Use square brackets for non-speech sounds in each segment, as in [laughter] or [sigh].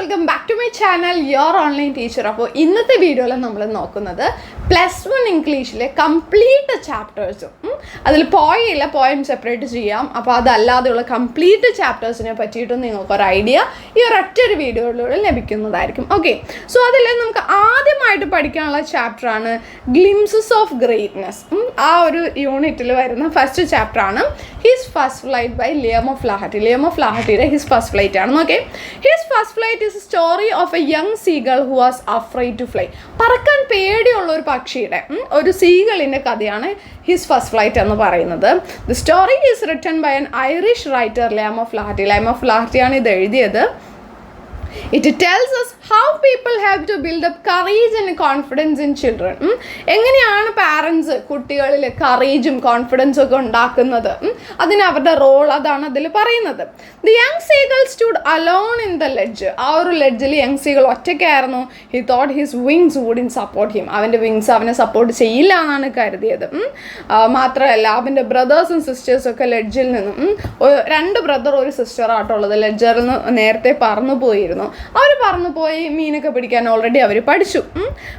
Welcome back to my channel your online teacher അപ്പോൾ ഇന്നത്തെ വീഡിയോയിൽ നമ്മൾ നോക്കുന്നത് പ്ലസ് വൺ ഇംഗ്ലീഷിലെ കംപ്ലീറ്റ് ചാപ്റ്റേഴ്സും അതിൽ പോയില്ല പോയം സെപ്പറേറ്റ് ചെയ്യാം. അപ്പോൾ അതല്ലാതെയുള്ള കംപ്ലീറ്റ് ചാപ്റ്റേഴ്സിനെ പറ്റിയിട്ടും നിങ്ങൾക്ക് ഒരു ഐഡിയ ഈ ഒരൊറ്റ ഒരു വീഡിയോയിലൂടെ ലഭിക്കുന്നതായിരിക്കും. ഓക്കെ സോ അതിൽ നമുക്ക് ആദ്യമായിട്ട് പഠിക്കാനുള്ള ചാപ്റ്ററാണ് ഗ്ലിംസസ് ഓഫ് ഗ്രേറ്റ്നെസ് ആ ഒരു യൂണിറ്റിൽ വരുന്ന ഫസ്റ്റ് ചാപ്റ്ററാണ് his first flight by Liam O'Flaherty Liam of ലാഹറ്റിയുടെ ഹിസ് ഫസ്റ്റ് ഫ്ലൈറ്റ് ആണ്. Okay his first flight is story of a young seagull who was afraid to fly പറക്കാൻ പേടിയുള്ള ഒരു പക്ഷിയുടെ ഒരു സീകളിന്റെ കഥയാണ് ഹിസ് ഫസ്റ്റ് ഫ്ലൈറ്റ് എന്ന് പറയുന്നത്. The story is written by an Irish writer Liam O'Flaherty Liam of ലാറ്റിയാണ് ഇത് എഴുതിയത്. It tells us how people have to build up courage and confidence in children എങ്ങനെയാണ് പാരൻസ് കുട്ടികളിൽ കറേജും കോൺഫിഡൻസും ഒക്കെ ഉണ്ടാക്കുന്നത്. അതിന് അവരുടെ റോൾ അതാണ് അതിൽ പറയുന്നത്. The young seagull stood alone in the ledge ആ ഒരു ലെഡ്ജിൽ young seagull ഒറ്റയ്ക്കായിരുന്നു. He thought his wings wouldn't support him അവന്റെ വിങ്സ് അവനെ സപ്പോർട്ട് ചെയ്യില്ല എന്നാണ് കരുതിയത്. മാത്രമല്ല അവന്റെ ബ്രദേഴ്സും സിസ്റ്റേഴ്സും ഒക്കെ ലെഡ്ജിൽ നിന്നും രണ്ട് ബ്രദർ ഒരു സിസ്റ്റർ ആട്ടുള്ളത് ലെഡ്ജറിൽ നിന്ന് നേരത്തെ പറന്നു പോയിരുന്നു അവർ പറന്നു പോയി മീനൊക്കെ പിടിക്കാൻ ഓൾറെഡി അവർ പഠിച്ചു.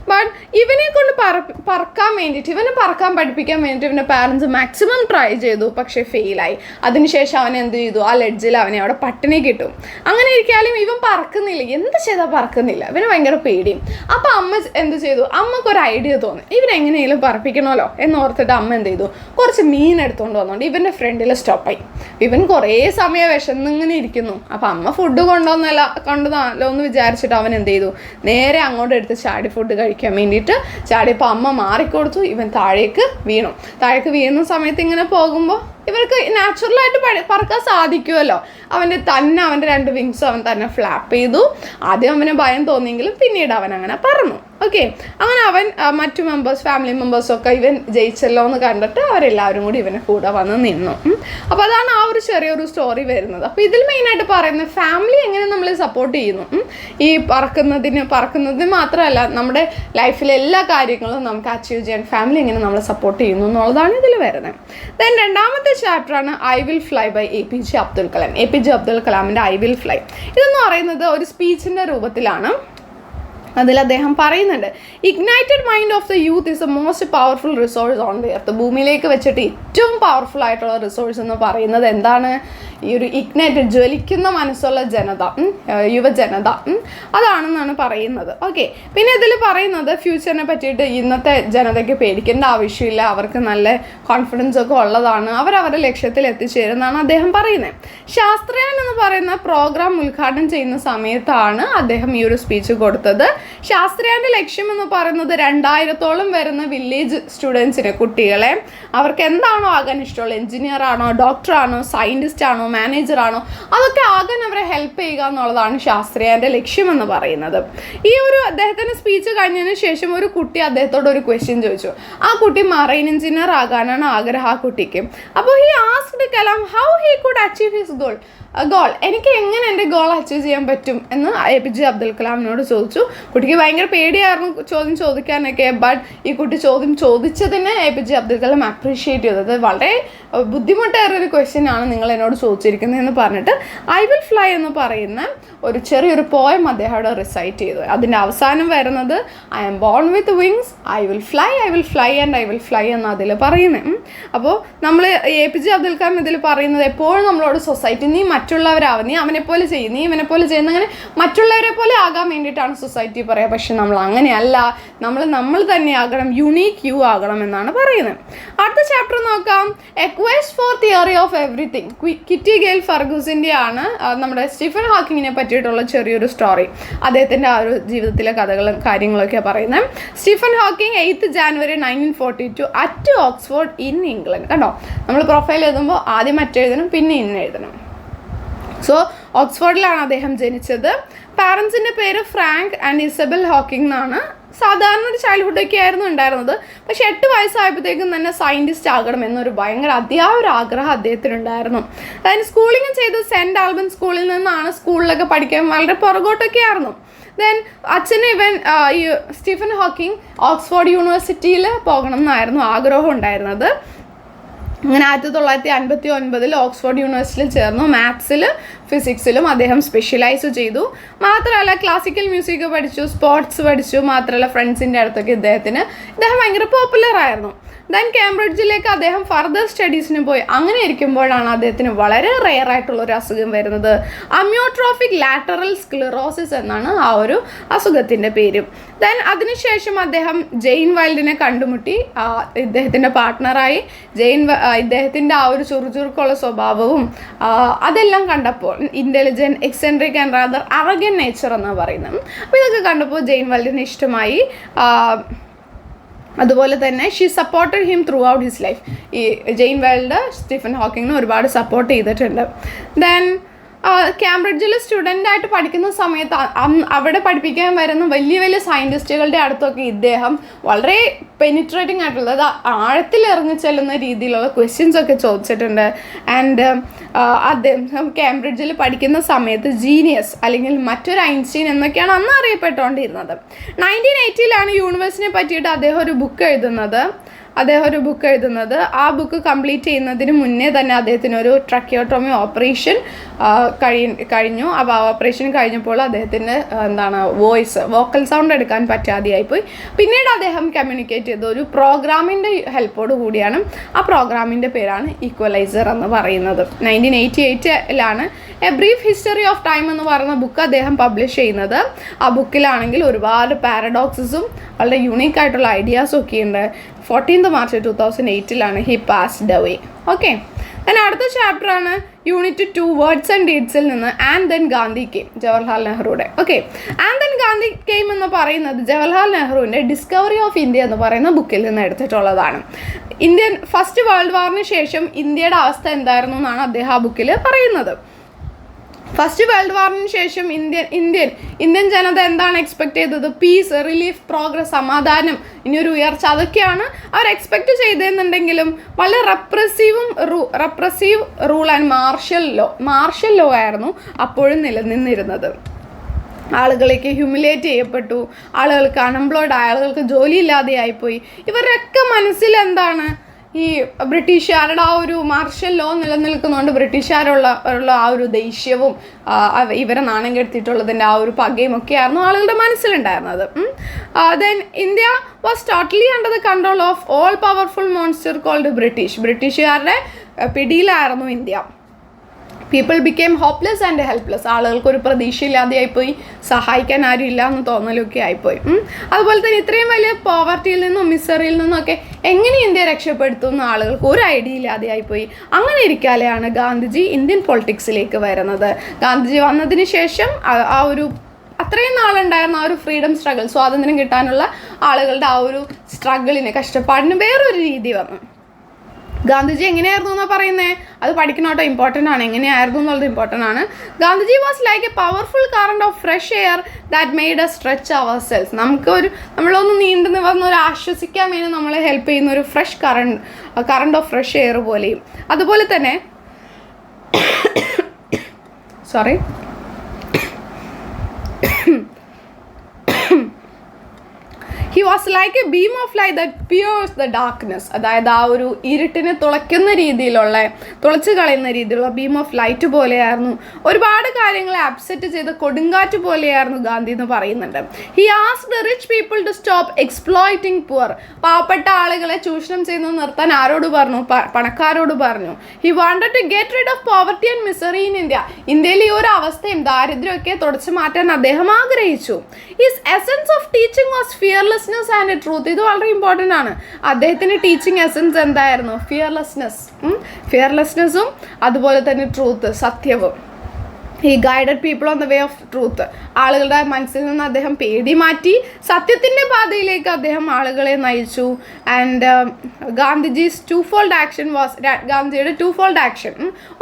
ബട്ട് ഇവനെ കൊണ്ട് പറ- പറക്കാൻ വേണ്ടിയിട്ട് ഇവനെ പറക്കാൻ പഠിപ്പിക്കാൻ വേണ്ടിയിട്ട് ഇവന്റെ പാരൻസ് മാക്സിമം ട്രൈ ചെയ്തു പക്ഷേ ഫെയിലായി അതിനുശേഷം അവൻ എന്ത് ചെയ്തു? ആ ലെഡ്ജിൽ അവനെ അവിടെ പട്ടിണി കിട്ടും. അങ്ങനെ ഇരിക്കാലും ഇവൻ പറക്കുന്നില്ല. എന്ത് ചെയ്താൽ പറക്കുന്നില്ല? ഇവന് ഭയങ്കര പേടിയും. അപ്പോൾ അമ്മ എന്ത് ചെയ്തു? അമ്മയ്ക്ക് ഒരു ഐഡിയ തോന്നി. ഇവൻ എങ്ങനെയെങ്കിലും പറപ്പിക്കണമല്ലോ എന്ന് ഓർത്തിട്ട് അമ്മ എന്ത് ചെയ്തു? കുറച്ച് മീൻ എടുത്തുകൊണ്ട് വന്നുകൊണ്ട് ഇവന്റെ ഫ്രണ്ടിൽ സ്റ്റോപ്പായി ഇവൻ കുറേ സമയം വിശന്നിങ്ങനെ ഇരിക്കുന്നു. അപ്പം അമ്മ ഫുഡ് കൊണ്ടുവന്നല്ല കൊണ്ടുവന്നല്ലോ എന്ന് വിചാരിച്ചിട്ട് അവൻ എന്ത് ചെയ്തു? നേരെ അങ്ങോട്ട് എടുത്ത് ചാടി ഫുഡ് കഴിക്കാൻ വേണ്ടിയിട്ട് ചാടിയപ്പോൾ അമ്മ മാറിക്കൊടുത്തു. ഇവൻ താഴേക്ക് വീണു. താഴേക്ക് വീണ സമയത്ത് ഇങ്ങനെ പോകുമ്പോൾ ഇവർക്ക് നാച്ചുറലായിട്ട് പറക്കാൻ സാധിക്കുമല്ലോ. അവന്റെ തന്നെ അവന്റെ രണ്ട് വിങ്സും അവൻ തന്നെ ഫ്ലാപ്പ് ചെയ്തു. ആദ്യം അവന് ഭയം തോന്നിയെങ്കിലും പിന്നീട് അവൻ അങ്ങനെ പറന്നു. ഓക്കെ അങ്ങനെ അവൻ മറ്റു മെമ്പേഴ്സ് ഫാമിലി മെമ്പേഴ്സും ഒക്കെ ഇവൻ ജയിച്ചല്ലോ എന്ന് കണ്ടിട്ട് അവരെല്ലാവരും കൂടി ഇവനെ കൂടെ വന്ന് നിന്നു. അപ്പോൾ അതാണ് ആ ഒരു ചെറിയൊരു സ്റ്റോറി വരുന്നത്. അപ്പോൾ ഇതിൽ മെയിനായിട്ട് പറയുന്നത് ഫാമിലി എങ്ങനെ നമ്മൾ സപ്പോർട്ട് ചെയ്യുന്നു? ഈ പറക്കുന്നതിന് പറക്കുന്നതിന് മാത്രമല്ല നമ്മുടെ ലൈഫിലെ എല്ലാ കാര്യങ്ങളും നമുക്ക് അച്ചീവ് ചെയ്യാൻ ഫാമിലി എങ്ങനെ നമ്മളെ സപ്പോർട്ട് ചെയ്യുന്നു എന്നുള്ളതാണ് ഇതിൽ വരുന്നത്. ദെൻ രണ്ടാമത്തെ ചാപ്റ്ററാണ് I will fly by A P J Abdul Kalam. A P J Abdul കലാമിന്റെ ഐ വിൽ ഫ്ലൈ. ഇതെന്ന് പറയുന്നത് ഒരു സ്പീച്ചിന്റെ രൂപത്തിലാണ്. അതിൽ അദ്ദേഹം പറയുന്നുണ്ട് ignited mind of the youth is the most powerful resource on the earth ഭൂമിയിലേക്ക് വെച്ചിട്ട് ഏറ്റവും പവർഫുൾ ആയിട്ടുള്ള റിസോഴ്സ് എന്ന് പറയുന്നത് എന്താണ്? ഈ ഒരു ഇഗ്നൈറ്റഡ് ജ്വലിക്കുന്ന മനസ്സുള്ള ജനത യുവജനത അതാണെന്നാണ് പറയുന്നത്. ഓക്കെ. പിന്നെ ഇതിൽ പറയുന്നത് ഫ്യൂച്ചറിനെ പറ്റിയിട്ട് ഇന്നത്തെ ജനതയ്ക്ക് പേടിക്കേണ്ട ആവശ്യമില്ല. അവർക്ക് നല്ല കോൺഫിഡൻസ് ഒക്കെ ഉള്ളതാണ്. അവർ അവരുടെ ലക്ഷ്യത്തിൽ എത്തിച്ചേരുന്നതാണ് അദ്ദേഹം പറയുന്നത്. ശാസ്ത്രയൻ എന്ന് പറയുന്ന പ്രോഗ്രാം ഉദ്ഘാടനം ചെയ്യുന്ന സമയത്താണ് അദ്ദേഹം ഈ ഒരു സ്പീച്ച് കൊടുത്തത്. ശാസ്ത്രീയന്റെ ലക്ഷ്യം എന്ന് പറയുന്നത് രണ്ടായിരത്തോളം വരുന്ന വില്ലേജ് സ്റ്റുഡൻസിന് കുട്ടികളെ അവർക്ക് എന്താണോ ആകാൻ ഇഷ്ടമുള്ളത് എഞ്ചിനീയർ ആണോ ഡോക്ടർ ആണോ സയന്റിസ്റ്റ് ആണോ മാനേജർ ആണോ? അതൊക്കെ ആകാൻ അവരെ ഹെൽപ്പ് ചെയ്യുക എന്നുള്ളതാണ് ശാസ്ത്രീയന്റെ ലക്ഷ്യമെന്ന് പറയുന്നത്. ഈ ഒരു അദ്ദേഹത്തിന്റെ സ്പീച്ച് കഴിഞ്ഞതിന് ശേഷം ഒരു കുട്ടി അദ്ദേഹത്തോട് ഒരു ക്വസ്റ്റ്യൻ ചോദിച്ചു. ആ കുട്ടി മറൈൻ എഞ്ചിനീയർ ആകാനാണ് ആഗ്രഹം ആ കുട്ടിക്ക്. അപ്പോൾ he asked Kalam how he could achieve his goal goal എനിക്ക് എങ്ങനെ എന്റെ ഗോൾ അച്ചീവ് ചെയ്യാൻ പറ്റും എന്ന് എ പി ജെ അബ്ദുൽ കലാമിനോട് ചോദിച്ചു. കുട്ടിക്ക് ഭയങ്കര പേടിയായിരുന്നു ചോദ്യം ചോദിക്കാനൊക്കെ ബട്ട് ഈ കുട്ടി ചോദ്യം ചോദിച്ചതിന് A P J Abdul Kalam appreciate ചെയ്തത് വളരെ ബുദ്ധിമുട്ടേറിയ ഒരു ക്വസ്റ്റ്യൻ ആണ് നിങ്ങൾ എന്നോട് ചോദിച്ചിരിക്കുന്നതെന്ന് പറഞ്ഞിട്ട് ഐ വിൽ ഫ്ലൈ എന്ന് പറയുന്ന ഒരു ചെറിയൊരു പോയം അദ്ദേഹം അവിടെ റിസൈറ്റ് ചെയ്തു. അതിന്റെ അവസാനം വരുന്നത് I am born with wings I will fly I will fly and I will fly എന്ന് അതിൽ പറയുന്നത്. അപ്പോൾ നമ്മൾ A P J Abdul Kalam ഇതിൽ പറയുന്നത് എപ്പോഴും നമ്മളോട് സൊസൈറ്റി നീ മറ്റുള്ളവരാവും. നീ അവനെ പോലെ ചെയ്യും നീ ഇവനെ പോലെ ചെയ്യുന്ന അങ്ങനെ മറ്റുള്ളവരെ പോലെ ആകാൻ വേണ്ടിയിട്ടാണ് സൊസൈറ്റി പറയുക. പക്ഷെ നമ്മൾ അങ്ങനെയല്ല. നമ്മൾ നമ്മൾ തന്നെ ആകണം യുണീക്ക് യു ആകണം എന്നാണ് പറയുന്നത്. അടുത്ത ചാപ്റ്റർ നോക്കാം. A quest for theory of everything Kitty GAIL ഫർഗൂസിന്റെ ആണ് നമ്മുടെ സ്റ്റീഫൻ ഹാക്കിങ്ങിനെ പറ്റിയിട്ടുള്ള ചെറിയൊരു സ്റ്റോറി അദ്ദേഹത്തിന്റെ ആ ഒരു ജീവിതത്തിലെ കഥകളും കാര്യങ്ങളൊക്കെ പറയുന്നത്. Stephen Hawking eighth January nineteen forty two at Oxford in England കണ്ടോ? നമ്മൾ പ്രൊഫൈൽ എഴുതുമ്പോൾ ആദ്യം മറ്റെഴുതണം പിന്നെ ഇന്ന് എഴുതണം. സോ ഓക്സ്ഫോർഡിലാണ് അദ്ദേഹം ജനിച്ചത്. പാരൻസിന്റെ പേര് ഫ്രാങ്ക് ആൻഡ് ഇസബൽ ഹോക്കിംഗ് എന്നാണ്. സാധാരണ ഒരു ചൈൽഡ്ഹുഡൊക്കെ ആയിരുന്നു ഉണ്ടായിരുന്നത്. പക്ഷേ എട്ട് വയസ്സായപ്പോഴത്തേക്കും തന്നെ സയന്റിസ്റ്റ് ആകണം എന്നൊരു ഭയങ്കര അതിയായ ഒരു ആഗ്രഹം അദ്ദേഹത്തിനുണ്ടായിരുന്നു. അതായത് സ്കൂളിങ് ചെയ്ത് സെന്റ് ആൽബൻ സ്കൂളിൽ നിന്നാണ് സ്കൂളിലൊക്കെ പഠിക്കാൻ വളരെ പുറകോട്ടൊക്കെ ആയിരുന്നു. ദെൻ അച്ഛന് ഇവൻ ഈ സ്റ്റീഫൻ ഹോക്കിംഗ് ഓക്സ്ഫോർഡ് യൂണിവേഴ്സിറ്റിയിൽ പോകണം എന്നായിരുന്നു ആഗ്രഹം ഉണ്ടായിരുന്നത്. അങ്ങനെ ആയിരത്തി തൊള്ളായിരത്തി അൻപത്തി ഒൻപതിൽ ഓക്സ്ഫോർഡ് യൂണിവേഴ്സിറ്റിയിൽ ചേർന്നു. മാത്സിൽ ഫിസിക്സിലും അദ്ദേഹം സ്പെഷ്യലൈസ് ചെയ്തു. മാത്രമല്ല ക്ലാസിക്കൽ മ്യൂസിക് പഠിച്ചു സ്പോർട്സ് പഠിച്ചു മാത്രമല്ല ഫ്രണ്ട്സിന്റെ അടുത്തൊക്കെ ഇദ്ദേഹത്തിന് ഇദ്ദേഹം ഭയങ്കര പോപ്പുലർ ആയിരുന്നു ദെൻ കേംബ്രിഡ്ജിലേക്ക് അദ്ദേഹം ഫർദർ സ്റ്റഡീസിന് പോയി. അങ്ങനെ ഇരിക്കുമ്പോഴാണ് അദ്ദേഹത്തിന് വളരെ റെയർ ആയിട്ടുള്ള ഒരു അസുഖം വരുന്നത്. അമ്യോട്രോഫിക് ലാറ്ററൽ സ്ക്ലിറോസിസ് എന്നാണ് ആ ഒരു അസുഖത്തിന്റെ പേര്. ദെൻ അതിനുശേഷം അദ്ദേഹം ജെയിൻ വൈൽഡിനെ കണ്ടുമുട്ടി. ഇദ്ദേഹത്തിന്റെ പാർട്ട്ണറായി ജെയിൻ ഇദ്ദേഹത്തിന്റെ ആ ഒരു ചുറുചുറുക്കുള്ള സ്വഭാവവും അതെല്ലാം കണ്ടപ്പോൾ intelligent eccentric and rather arrogant nature എന്നാണ് പറയുന്നത്. അപ്പോൾ ഇതൊക്കെ കണ്ടപ്പോൾ ജെയിൻ വൈൽഡിന് ഇഷ്ടമായി. അതുപോലെ തന്നെ she supported him throughout his life ഈ ജെയിൻ വേൾഡ് സ്റ്റീഫൻ ഹോക്കിങ്ങിനെ ഒരുപാട് സപ്പോർട്ട് ചെയ്തിട്ടുണ്ട്. ദെൻ കാംബ്രിഡ്ജിൽ സ്റ്റുഡന്റ് ആയിട്ട് പഠിക്കുന്ന സമയത്ത് അവിടെ പഠിപ്പിക്കാൻ വരുന്ന വലിയ വലിയ സയന്റിസ്റ്റുകളുടെ അടുത്തൊക്കെ ഇദ്ദേഹം വളരെ പെനിട്രേറ്റിംഗ് ആയിട്ടുള്ള അത് ആഴത്തിൽ ഇറങ്ങി ചെല്ലുന്ന രീതിയിലുള്ള ക്വസ്റ്റ്യൻസ് ഒക്കെ ചോദിച്ചിട്ടുണ്ട്. ആൻഡ് അദ്ദേഹം കാംബ്രിഡ്ജിൽ പഠിക്കുന്ന സമയത്ത് ജീനിയസ് അല്ലെങ്കിൽ മറ്റൊരു ഐൻസ്റ്റീൻ എന്നൊക്കെയാണ് അന്ന് അറിയപ്പെട്ടുകൊണ്ടിരുന്നത്. നയന്റീൻ എയ്റ്റിയിലാണ് യൂണിവേഴ്സിനെ പറ്റിയിട്ട് അദ്ദേഹം ഒരു ബുക്ക് എഴുതുന്നത്. അദ്ദേഹം ഒരു ബുക്ക് എഴുതുന്നത്. ആ ബുക്ക് കംപ്ലീറ്റ് ചെയ്യുന്നതിന് മുന്നേ തന്നെ അദ്ദേഹത്തിന് ഒരു ട്രക്കിയോട്ടോമി ഓപ്പറേഷൻ കഴി കഴിഞ്ഞു. അപ്പോൾ ആ ഓപ്പറേഷൻ കഴിഞ്ഞപ്പോൾ അദ്ദേഹത്തിന് എന്താണ് വോയിസ് വോക്കൽ സൗണ്ട് എടുക്കാൻ പറ്റാതെയായിപ്പോയി. പിന്നീട് അദ്ദേഹം കമ്മ്യൂണിക്കേറ്റ് ചെയ്ത ഒരു പ്രോഗ്രാമിന്റെ ഹെൽപ്പോട് കൂടിയാണ് ആ പ്രോഗ്രാമിന്റെ പേരാണ് ഈക്വലൈസർ എന്ന് പറയുന്നത്. Nineteen eighty എയ്റ്റിലാണ് a brief history of time എന്ന് പറയുന്ന ബുക്ക് അദ്ദേഹം പബ്ലിഷ് ചെയ്യുന്നത്. ആ ബുക്കിലാണെങ്കിൽ ഒരുപാട് പാരഡോക്സസും വളരെ യുണീക്ക് ആയിട്ടുള്ള ഐഡിയാസും ഒക്കെ ഉണ്ട്. Fourteenth March two thousand എയ്റ്റിലാണ് he passed away okay then അടുത്ത ചാപ്റ്ററാണ് യൂണിറ്റ് ടു വേർഡ്സ് ആൻഡ് ഡീഡ്സിൽ നിന്ന് and then Gandhi came Jawaharlal നെഹ്റുവിടെ okay and then Gandhi came എന്ന് പറയുന്നത് ജവഹർലാൽ നെഹ്റുവിന്റെ ഡിസ്കവറി ഓഫ് ഇന്ത്യ എന്ന് പറയുന്ന ബുക്കിൽ നിന്ന് എടുത്തിട്ടുള്ളതാണ്. ഇന്ത്യൻ ഫസ്റ്റ് വേൾഡ് വാറിന് ശേഷം ഇന്ത്യയുടെ അവസ്ഥ എന്തായിരുന്നു എന്നാണ് അദ്ദേഹം ആ ബുക്കിൽ പറയുന്നത്. ഫസ്റ്റ് വേൾഡ് വാറിന് ശേഷം ഇന്ത്യൻ ഇന്ത്യൻ ഇന്ത്യൻ ജനത എന്താണ് എക്സ്പെക്ട് ചെയ്തത്? പീസ് റിലീഫ് പ്രോഗ്രസ് സമാധാനം ഇനി ഒരു ഉയർച്ച അതൊക്കെയാണ് അവർ എക്സ്പെക്ട് ചെയ്തെന്നുണ്ടെങ്കിലും വളരെ റെപ്രസീവും repressive rule and martial law martial law ആയിരുന്നു അപ്പോഴും നിലനിന്നിരുന്നത്. ആളുകളേക്ക് ഹ്യൂമിലേറ്റ് ചെയ്യപ്പെട്ടു. ആളുകൾക്ക് അൺഎംപ്ലോയ്ഡ് ആളുകൾക്ക് ജോലിയില്ലാതെ ആയിപ്പോയി ഇവരുടെയൊക്കെ മനസ്സിൽ എന്താണ്? ഈ ബ്രിട്ടീഷുകാരുടെ ആ ഒരു മാർഷൽ ലോ നിലനിൽക്കുന്നതുകൊണ്ട് ബ്രിട്ടീഷുകാരുള്ള ഉള്ള ആ ഒരു ദേഷ്യവും ഇവരെ നാണം കെടുത്തിയിട്ടുള്ളതിന്റെ ആ ഒരു പകയും ഒക്കെയായിരുന്നു ആളുകളുടെ മനസ്സിലുണ്ടായിരുന്നത്. Then India was totally under the control of all powerful monster called British ബ്രിട്ടീഷുകാരുടെ പിടിയിലായിരുന്നു India. People became hopeless and helpless ആളുകൾക്ക് ഒരു പ്രതീക്ഷയില്ലാതെയായിപ്പോയി. സഹായിക്കാൻ ആരും ഇല്ല എന്ന് തോന്നലൊക്കെ ആയിപ്പോയി. അതുപോലെ തന്നെ ഇത്രയും വലിയ പോവർട്ടിയിൽ നിന്നും മിസറിയിൽ നിന്നൊക്കെ എങ്ങനെ ഇന്ത്യ രക്ഷപ്പെടുത്തുന്ന ആളുകൾക്ക് ഒരു ഐഡിയ ഇല്ലാതെയായിപ്പോയി. അങ്ങനെ ഇരിക്കാലെയാണ് ഗാന്ധിജി ഇന്ത്യൻ പൊളിറ്റിക്സിലേക്ക് വരുന്നത്. ഗാന്ധിജി വന്നതിന് ശേഷം ആ ഒരു അത്രയും നാളുണ്ടായിരുന്ന ആ ഒരു ഫ്രീഡം സ്ട്രഗിൾ സ്വാതന്ത്ര്യം കിട്ടാനുള്ള ആളുകളുടെ ആ ഒരു സ്ട്രഗിളിന് കഷ്ടപ്പാടിന് വേറൊരു രീതി വന്നു. ഗാന്ധിജി എങ്ങനെയായിരുന്നു എന്നാ പറയുന്നത് അത് പഠിക്കണോട്ടോ ഇമ്പോർട്ടന്റ് ആണ്. എങ്ങനെയായിരുന്നു എന്നുള്ളത് ഇമ്പോർട്ടന്റ് ആണ്. Gandhiji was like a powerful current of fresh air that made a stretch our sails നമുക്ക് ഒരു നമ്മളൊന്ന് നീണ്ടു നിവർന്ന് ഒരു ആശ്വസിക്കാൻ വേണ്ടി നമ്മളെ ഹെൽപ്പ് ചെയ്യുന്ന ഒരു fresh current current of fresh air പോലെയും. അതുപോലെ തന്നെ [coughs] sorry was like a beam of light that pierce the darkness അതായത് ആ ഒരു ഇരുട്ടിനെ തുളയ്ക്കുന്ന രീതിയിലുള്ള തുളച്ച് കളയുന്ന രീതിയിലുള്ള ബീം ഓഫ് ലൈറ്റ് പോലെയായിരുന്നു. ഒരുപാട് കാര്യങ്ങളെ അപ്സെറ്റ് ചെയ്ത കൊടുങ്കാറ്റ് പോലെയായിരുന്നു ഗാന്ധി എന്ന് പറയുന്നുണ്ട്. He asked rich people to stop exploiting poor പാവപ്പെട്ട ആളുകളെ ചൂഷണം ചെയ്യുന്നത് നിർത്താൻ ആരോട് പറഞ്ഞു? പണക്കാരോട് പറഞ്ഞു. He wanted to get rid of poverty and misery in India ഇന്ത്യയിൽ ഈ ഒരു അവസ്ഥയും ദാരിദ്ര്യമൊക്കെ തുടച്ചു മാറ്റാൻ അദ്ദേഹം ആഗ്രഹിച്ചു. His essence of teaching was fearlessness and truth ഇത് വളരെ ഇമ്പോർട്ടന്റ് ആണ്. അദ്ദേഹത്തിന്റെ ടീച്ചിങ് എസൻസ് എന്തായിരുന്നു? ഫിയർലെസ്നെസ് ഫിയർലെസ്നെസ്സും അതുപോലെ തന്നെ ട്രൂത്ത് സത്യവും. ഈ guided people on the way of truth ആളുകളുടെ മനസ്സിൽ നിന്ന് അദ്ദേഹം പേടി മാറ്റി സത്യത്തിന്റെ പാതയിലേക്ക് അദ്ദേഹം ആളുകളെ നയിച്ചു. And Gandhiji's two fold action was ഗാന്ധിജിയുടെ ടു ഫോൾഡ് ആക്ഷൻ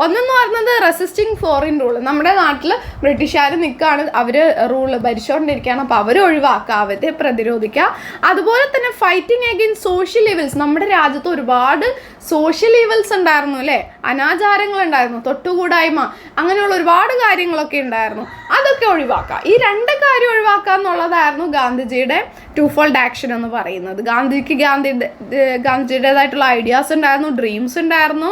ഒന്നെന്ന് പറയുന്നത് റെസിസ്റ്റിംഗ് ഫോറിൻ റൂൾ നമ്മുടെ നാട്ടിൽ ബ്രിട്ടീഷുകാർ നിൽക്കുകയാണ് അവർ റൂൾ ഭരിച്ചുകൊണ്ടിരിക്കുകയാണ് അപ്പോൾ അവരെ ഒഴിവാക്കുക അവരെ പ്രതിരോധിക്കുക അതുപോലെ തന്നെ ഫൈറ്റിംഗ് അഗെയിൻസ്റ്റ് സോഷ്യൽ ലെവൽസ് നമ്മുടെ രാജ്യത്ത് ഒരുപാട് സോഷ്യൽ ഈവൽസ് ഉണ്ടായിരുന്നു അല്ലേ? അനാചാരങ്ങൾ ഉണ്ടായിരുന്നു തൊട്ടുകൂടായ്മ അങ്ങനെയുള്ള ഒരുപാട് കാര്യങ്ങളൊക്കെ ഉണ്ടായിരുന്നു. അതൊക്കെ ഒഴിവാക്കുക ഈ രണ്ട് കാര്യം ഒഴിവാക്കുക എന്നുള്ളതായിരുന്നു ഗാന്ധിജിയുടെ ടു ഫോൾഡ് ആക്ഷൻ എന്ന് പറയുന്നത്. ഗാന്ധിജിക്ക് ഗാന്ധി ഗാന്ധിജിയുടേതായിട്ടുള്ള ഐഡിയാസ് ഉണ്ടായിരുന്നു ഡ്രീംസ് ഉണ്ടായിരുന്നു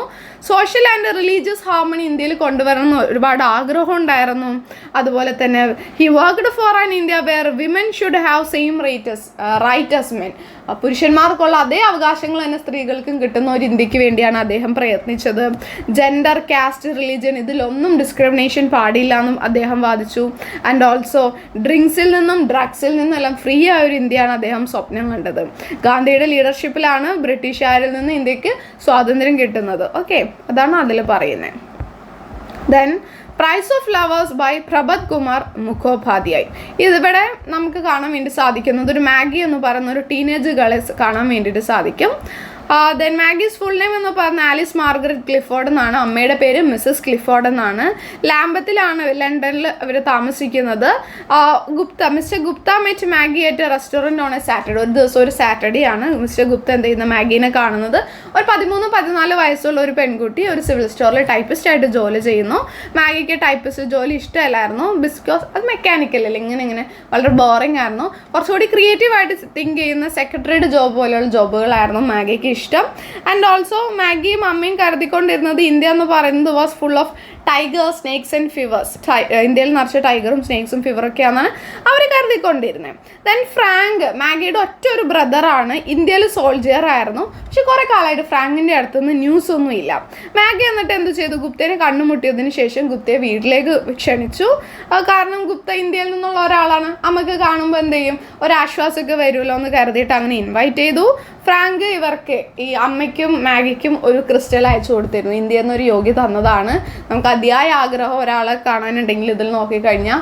സോഷ്യൽ ആൻഡ് റിലീജിയസ് ഹാർമണി ഇന്ത്യയിൽ കൊണ്ടുവരണം എന്ന് ഒരുപാട് ആഗ്രഹം ഉണ്ടായിരുന്നു. അതുപോലെ തന്നെ he worked for an India where women should have same rights rights men പുരുഷന്മാർക്കുള്ള അതേ അവകാശങ്ങൾ തന്നെ സ്ത്രീകൾക്കും കിട്ടുന്ന ഒരു ഇന്ത്യയ്ക്ക് വേണ്ടിയാണ് അദ്ദേഹം പ്രയത്നിച്ചത്. ജെൻഡർ കാസ്റ്റ് റിലീജിയൻ ഇതിലൊന്നും ഡിസ്ക്രിമിനേഷൻ പാടില്ല എന്നും അദ്ദേഹം വാദിച്ചു. ആൻഡ് ഓൾസോ ഡ്രിങ്ക്സിൽ നിന്നും ഡ്രഗ്സിൽ നിന്നെല്ലാം ഫ്രീ ആയ ഒരു ഇന്ത്യയാണ് അദ്ദേഹം സ്വപ്നം കണ്ടത്. ഗാന്ധിയുടെ ലീഡർഷിപ്പിലാണ് ബ്രിട്ടീഷുകാരിൽ നിന്ന് ഇന്ത്യയ്ക്ക് സ്വാതന്ത്ര്യം കിട്ടുന്നത്. ഓക്കെ അതാണ് അതിൽ പറയുന്നത് then price of flowers by Prabhat Kumar Mukhopadhyay ഇതിവിടെ നമുക്ക് കാണാൻ വേണ്ടി സാധിക്കുന്നത് ഒരു മാഗി എന്ന് പറയുന്ന ഒരു ടീനേജ് ഗേൾസ് കാണാൻ വേണ്ടിയിട്ട് സാധിക്കും. ദെൻ മാഗീസ് ഫുൾ നെയിം എന്ന് പറഞ്ഞ ആലിസ് മാർഗരറ്റ് ക്ലിഫോർഡ് എന്നാണ്. അമ്മയുടെ പേര് മിസ്സസ് ക്ലിഫോർഡ് എന്നാണ്. ലാംബത്തിലാണ് ലണ്ടനിൽ അവർ താമസിക്കുന്നത്. Gupta mister Gupta met Maggie at restaurant on a Saturday ഒരു ദിവസം ഒരു സാറ്റർഡേ ആണ് മിസ്റ്റർ ഗുപ്ത എന്ത് ചെയ്യുന്ന മാഗീനെ കാണുന്നത്. ഒരു പതിമൂന്ന് പതിനാല് വയസ്സുള്ള ഒരു പെൺകുട്ടി ഒരു സിവിൽ സ്റ്റോറിൽ ടൈപ്പിസ്റ്റ് ആയിട്ട് ജോലി ചെയ്യുന്നു. മാഗിക്ക് ടൈപ്പിസ്റ്റ് ജോലി ഇഷ്ടമല്ലായിരുന്നു. ബിസ്കോസ് അത് മെക്കാനിക്കൽ അല്ലേ? ഇങ്ങനെ ഇങ്ങനെ. വളരെ ബോറിംഗ് ആയിരുന്നു. കുറച്ചുകൂടി ക്രിയേറ്റീവായിട്ട് തിങ്ക് ചെയ്യുന്ന സെക്രട്ടറിയുടെ ജോബ് പോലെയുള്ള ജോബുകളായിരുന്നു മാഗിക്ക് ഇഷ്ടം. ആൻഡ് ഓൾസോ മാഗിയും അമ്മയും കരുതിക്കൊണ്ടിരുന്നത് ഇന്ത്യ എന്ന് പറയുന്നത് was full of tiger snakes and fevers. ഇന്ത്യയിൽ നിറച്ച ടൈഗറും സ്നേക്സും ഫിവറൊക്കെയാണ് അവർ കരുതിക്കൊണ്ടിരുന്നത് ദെൻ ഫ്രാങ്ക് മാഗിയുടെ ഒറ്റ ഒരു ബ്രദറാണ് ഇന്ത്യയിൽ സോൾജിയർ ആയിരുന്നു. പക്ഷെ കുറെ കാലമായിട്ട് ഫ്രാങ്കിന്റെ അടുത്തുനിന്ന് ന്യൂസ് ഒന്നും ഇല്ല. മാഗി എന്നിട്ട് എന്ത് ചെയ്തു? ഗുപ്തനെ കണ്ണുമുട്ടിയതിന് ശേഷം ഗുപ്തയെ വീട്ടിലേക്ക് ക്ഷണിച്ചു. കാരണം ഗുപ്ത ഇന്ത്യയിൽ നിന്നുള്ള ഒരാളാണ്. അമ്മയ്ക്ക് കാണുമ്പോൾ എന്ത് ചെയ്യും? ഒരാശ്വാസമൊക്കെ വരുമല്ലോ എന്ന് കരുതിയിട്ട് അങ്ങനെ ഇൻവൈറ്റ് ചെയ്തു. ഫ്രാങ്ക് ഇവർക്ക് ഈ അമ്മയ്ക്കും മാഗിക്കും ഒരു ക്രിസ്റ്റൽ അയച്ചു കൊടുത്തിരുന്നു. ഇന്ത്യയിൽ നിന്ന് ഒരു യോഗ്യ തന്നതാണ്. നമുക്ക് അതിയായ ആഗ്രഹം ഒരാളെ കാണാനുണ്ടെങ്കിൽ ഇതിൽ നോക്കിക്കഴിഞ്ഞാൽ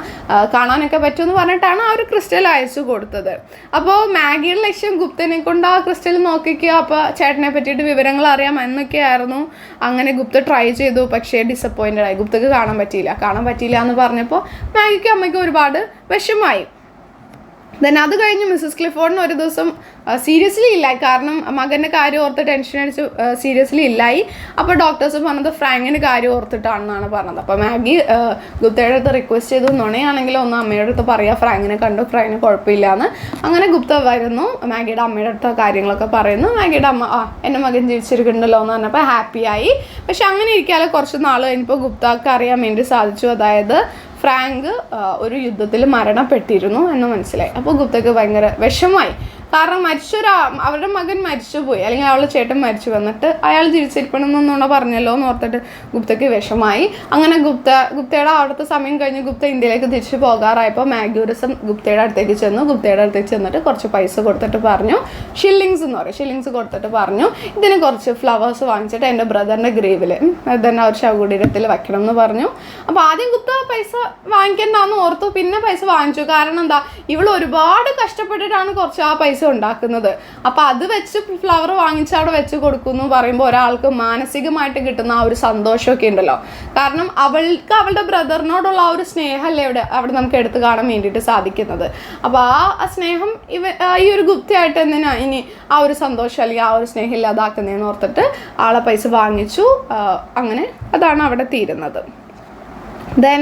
കാണാനൊക്കെ പറ്റുമെന്ന് പറഞ്ഞിട്ടാണ് ആ ഒരു ക്രിസ്റ്റൽ അയച്ചു കൊടുത്തത്. അപ്പോൾ മാഗിയുടെ ലക്ഷ്യം ഗുപ്തനെ കൊണ്ട് ആ ക്രിസ്റ്റൽ നോക്കിക്കുക. അപ്പോൾ ചേട്ടനെ പറ്റിയിട്ട് വിവരങ്ങൾ അറിയാം എന്നൊക്കെയായിരുന്നു അങ്ങനെ ഗുപ്ത ട്രൈ ചെയ്തു പക്ഷേ ഡിസപ്പോയിന്റഡ് ആയി. ഗുപ്തക്ക് കാണാൻ പറ്റിയില്ല. കാണാൻ പറ്റിയില്ല എന്ന് പറഞ്ഞപ്പോൾ മാഗിക്ക് അമ്മയ്ക്ക് ഒരുപാട് വിഷമായി ദെൻ അത് കഴിഞ്ഞ് മിസ്സസ് ക്ലിഫോർഡിന് ഒരു ദിവസം സീരിയസ്ലി ഇല്ലായി. കാരണം മകന്റെ കാര്യം ഓർത്ത് ടെൻഷൻ അടിച്ച് സീരിയസ്ലി ഇല്ലായി. അപ്പോൾ ഡോക്ടേഴ്സ് പറഞ്ഞത് ഫ്രാങ്കിന്റെ കാര്യം ഓർത്തിട്ടാണെന്നാണ് പറഞ്ഞത്. അപ്പോൾ മാഗി ഗുപ്തയുടെ അടുത്ത് റിക്വസ്റ്റ് ചെയ്തു നുണയാണെങ്കിൽ ഒന്ന് അമ്മയുടെ അടുത്ത് പറയാം. ഫ്രാങ്കിനെ കണ്ടു. ഫ്രാങ്കിന് കുഴപ്പമില്ല എന്ന് അങ്ങനെ ഗുപ്ത വരുന്നു. മാഗിയുടെ അമ്മയുടെ അടുത്ത് കാര്യങ്ങളൊക്കെ പറയുന്നു. മാഗിയുടെ അമ്മ ആ എന്റെ മകൻ ജീവിച്ചിരിക്കുന്നുണ്ടല്ലോ എന്ന് പറഞ്ഞപ്പോൾ ഹാപ്പിയായി പക്ഷെ അങ്ങനെ ഇരിക്കാതെ കുറച്ച് നാൾ കഴിഞ്ഞപ്പോൾ ഗുപ്തക്ക് അറിയാൻ വേണ്ടി സാധിച്ചു. അതായത് ഫ്രാങ്ക് ഒരു യുദ്ധത്തിൽ മരണപ്പെട്ടിരുന്നു എന്ന് മനസ്സിലായി. അപ്പോൾ ഗുപ്തക്ക് ഭയങ്കര വിഷമായി കാരണം മരിച്ചൊരു അവരുടെ മകൻ മരിച്ചുപോയി. അല്ലെങ്കിൽ അവളുടെ ചേട്ടൻ മരിച്ചു. വന്നിട്ട് അയാൾ ജീവിച്ചിരിക്കണമെന്നൊന്നുകൂടെ പറഞ്ഞല്ലോ എന്ന് ഓർത്തിട്ട് ഗുപ്തയ്ക്ക് വിഷമായി. അങ്ങനെ ഗുപ്ത ഗുപ്തയുടെ അവിടുത്തെ സമയം കഴിഞ്ഞ് ഗുപ്ത ഇന്ത്യയിലേക്ക് തിരിച്ചു പോകാറായപ്പോൾ മാഗ്യൂരിസം ഗുപ്തയുടെ അടുത്തേക്ക് ചെന്നു. ഗുപ്തയുടെ അടുത്തേക്ക് ചെന്നിട്ട് കുറച്ച് പൈസ കൊടുത്തിട്ട് പറഞ്ഞു. ഷില്ലിങ്സ് എന്ന് പറയും. ഷില്ലിങ്സ് കൊടുത്തിട്ട് പറഞ്ഞു. ഇതിന് കുറച്ച് ഫ്ലവേഴ്സ് വാങ്ങിച്ചിട്ട് എന്റെ ബ്രദറിന്റെ ഗ്രേവിൽ തന്നെ ഒരു ശവകുടീരത്തിൽ വയ്ക്കണം എന്ന് പറഞ്ഞു. അപ്പോൾ ആദ്യം ഗുപ്ത പൈസ വാങ്ങിക്കണ്ടെന്ന് ഓർത്തു. പിന്നെ പൈസ വാങ്ങിച്ചു. കാരണം എന്താ? ഇവൾ ഒരുപാട് കഷ്ടപ്പെട്ടിട്ടാണ് കുറച്ച് ആ പൈസ ഉണ്ടാക്കുന്നത്. അപ്പോൾ അത് വെച്ച് ഫ്ലവർ വാങ്ങിച്ച് അവിടെ വെച്ച് കൊടുക്കുന്നു പറയുമ്പോൾ ഒരാൾക്ക് മാനസികമായിട്ട് കിട്ടുന്ന ആ ഒരു സന്തോഷമൊക്കെ ഉണ്ടല്ലോ. കാരണം അവൾക്ക് അവളുടെ ബ്രദറിനോടുള്ള ആ ഒരു സ്നേഹമല്ലേ അവിടെ അവിടെ നമുക്ക് എടുത്തു കാണാൻ വേണ്ടിയിട്ട് സാധിക്കുന്നത്. അപ്പോൾ ആ സ്നേഹം ഇവ ഈ ഒരു ഗുപ്തിയായിട്ട് എന്തിനാ ഇനി ആ ഒരു സന്തോഷം അല്ലെങ്കിൽ ആ ഒരു സ്നേഹം ഇല്ലാതാക്കുന്നതെന്ന് ഓർത്തിട്ട് ആളെ പൈസ വാങ്ങിച്ചു. അങ്ങനെ അതാണ് അവിടെ തീരുന്നത്. Then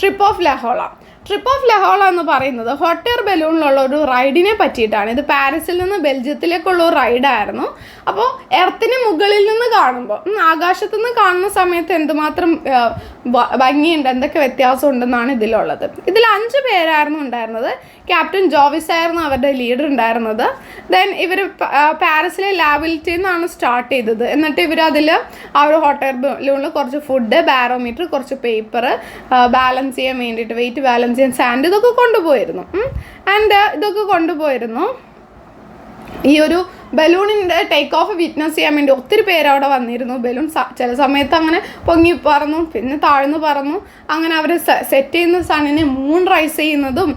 trip of Lahaul trip of Lahaul എന്ന് പറയുന്നത് ഹോട്ട് എയർ ബലൂണിലുള്ള ഒരു റൈഡിനെ പറ്റിയിട്ടാണ്. ഇത് പാരീസിൽ നിന്ന് ബെൽജിയത്തിലേക്കുള്ള ഒരു റൈഡായിരുന്നു അപ്പോൾ എർത്തിന് മുകളിൽ നിന്ന് കാണുമ്പോൾ ആകാശത്തു നിന്ന് കാണുന്ന സമയത്ത് എന്തുമാത്രം ഭംഗിയുണ്ട് എന്തൊക്കെ വ്യത്യാസം ഉണ്ടെന്നാണ് ഇതിലുള്ളത്. ഇതിൽ അഞ്ച് പേരായിരുന്നു ഉണ്ടായിരുന്നത്. ക്യാപ്റ്റൻ ജോവിസ് ആയിരുന്നു അവരുടെ ലീഡർ ഉണ്ടായിരുന്നത്. ദെൻ ഇവർ പാരീസിലെ ലാബിലിറ്റിയിൽ നിന്നാണ് സ്റ്റാർട്ട് ചെയ്തത്. എന്നിട്ട് ഇവർ അതിൽ ആ ഒരു ഹോട്ടൽ ബലൂണിൽ കുറച്ച് ഫുഡ് ബാരോമീറ്റർ കുറച്ച് പേപ്പർ ബാലൻസ് ചെയ്യാൻ വേണ്ടിയിട്ട് വെയിറ്റ് ബാലൻസ് ചെയ്യാൻ സാൻഡ് ഇതൊക്കെ കൊണ്ടുപോയിരുന്നു. ആൻഡ് ഇതൊക്കെ കൊണ്ടുപോയിരുന്നു. ഈ ഒരു ബലൂണിന്റെ ടേക്ക് ഓഫ് വിറ്റ്നസ് ചെയ്യാൻ വേണ്ടി ഒത്തിരി പേര് അവിടെ വന്നിരുന്നു. ബലൂൺ ചില സമയത്ത് അങ്ങനെ പൊങ്ങി പറന്നു പിന്നെ താഴ്ന്നു പറന്നു. അങ്ങനെ അവർ സെറ്റ് ചെയ്യുന്ന സണ്ണിനെ മൂൺ റൈസ് ചെയ്യുന്നതും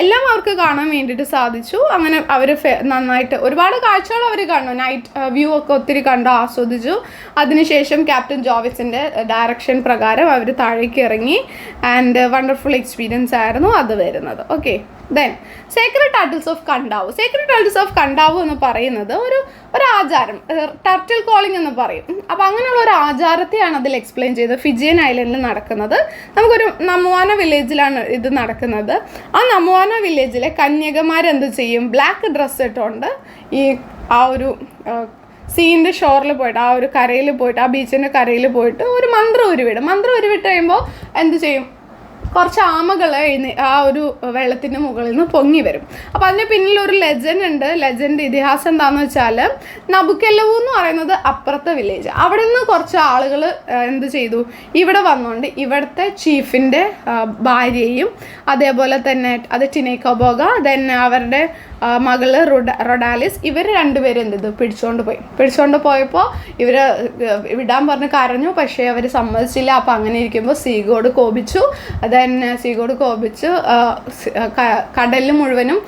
എല്ലാം അവർക്ക് കാണാൻ വേണ്ടിയിട്ട് സാധിച്ചു. അങ്ങനെ അവർ നന്നായിട്ട് ഒരുപാട് കാഴ്ചകൾ അവർ കണ്ടു. നൈറ്റ് വ്യൂ ഒക്കെ ഒത്തിരി കണ്ടു ആസ്വദിച്ചു. അതിനുശേഷം ക്യാപ്റ്റൻ ജോവിസിന്റെ ഡയറക്ഷൻ പ്രകാരം അവർ താഴേക്ക് ഇറങ്ങി. ആൻഡ് വണ്ടർഫുൾ എക്സ്പീരിയൻസ് ആയിരുന്നു അത് വരുന്നത്. Okay then sacred turtles of Kadavu sacred turtles of Kadavu എന്ന് പറയുന്നത് ഒരു ഒരു ആചാരം ടർട്ടിൽ കോളിംഗ് എന്ന് പറയും. അപ്പം അങ്ങനെയുള്ള ഒരു ആചാരത്തെയാണ് അതിൽ എക്സ്പ്ലെയിൻ ചെയ്തത് ഫിജിയൻ ഐലൻഡിൽ നടക്കുന്നത്. നമുക്കൊരു നമുവാന വില്ലേജിലാണ് ഇത് നടക്കുന്നത്. ആ നമുവാന വില്ലേജിലെ കന്യകമാരെന്ത് ചെയ്യും? ബ്ലാക്ക് ഡ്രസ്സ് ഇട്ടുകൊണ്ട് ഈ ആ ഒരു സീന്റെ ഷോറിൽ പോയിട്ട് ആ ഒരു കരയിൽ പോയിട്ട് ആ ബീച്ചിന്റെ കരയിൽ പോയിട്ട് ഒരു മന്ത്രം ഉരുവിടും. മന്ത്രം ഉരുവിട്ട് കഴിയുമ്പോൾ എന്ത് ചെയ്യും? കുറച്ച് ആമകൾ എഴുന്നേ ആ ഒരു വെള്ളത്തിന്റെ മുകളിൽ നിന്ന് പൊങ്ങി വരും. അപ്പോൾ അതിന് പിന്നിൽ ഒരു ലെജൻഡ് ഉണ്ട്. ലെജൻഡ് ഇതിഹാസം എന്താണെന്ന് വെച്ചാൽ നബുക്കെല്ലവു എന്ന് പറയുന്നത് അപ്പുറത്തെ വില്ലേജ് അവിടെ നിന്ന് കുറച്ച് ആളുകൾ എന്ത് ചെയ്തു? ഇവിടെ വന്നുകൊണ്ട് ഇവിടുത്തെ ചീഫിന്റെ ഭാര്യയും അതേപോലെ തന്നെ അത് ടിനേക്കോബോഗ ദെൻ അവരുടെ മകൾ റൊഡ റൊഡാലിസ് ഇവർ രണ്ടുപേരും എന്ത് ചെയ്തു? പിടിച്ചുകൊണ്ട് പോയി. പിടിച്ചുകൊണ്ട് പോയപ്പോൾ ഇവർ വിടാൻ പറഞ്ഞ് കരഞ്ഞു. പക്ഷേ അവർ സമ്മതിച്ചില്ല. അപ്പോൾ അങ്ങനെ ഇരിക്കുമ്പോൾ സീഗോട് കോപിച്ചു. ദെൻ സീഗോട് കോപിച്ച്. കടലിൽ മുഴുവനും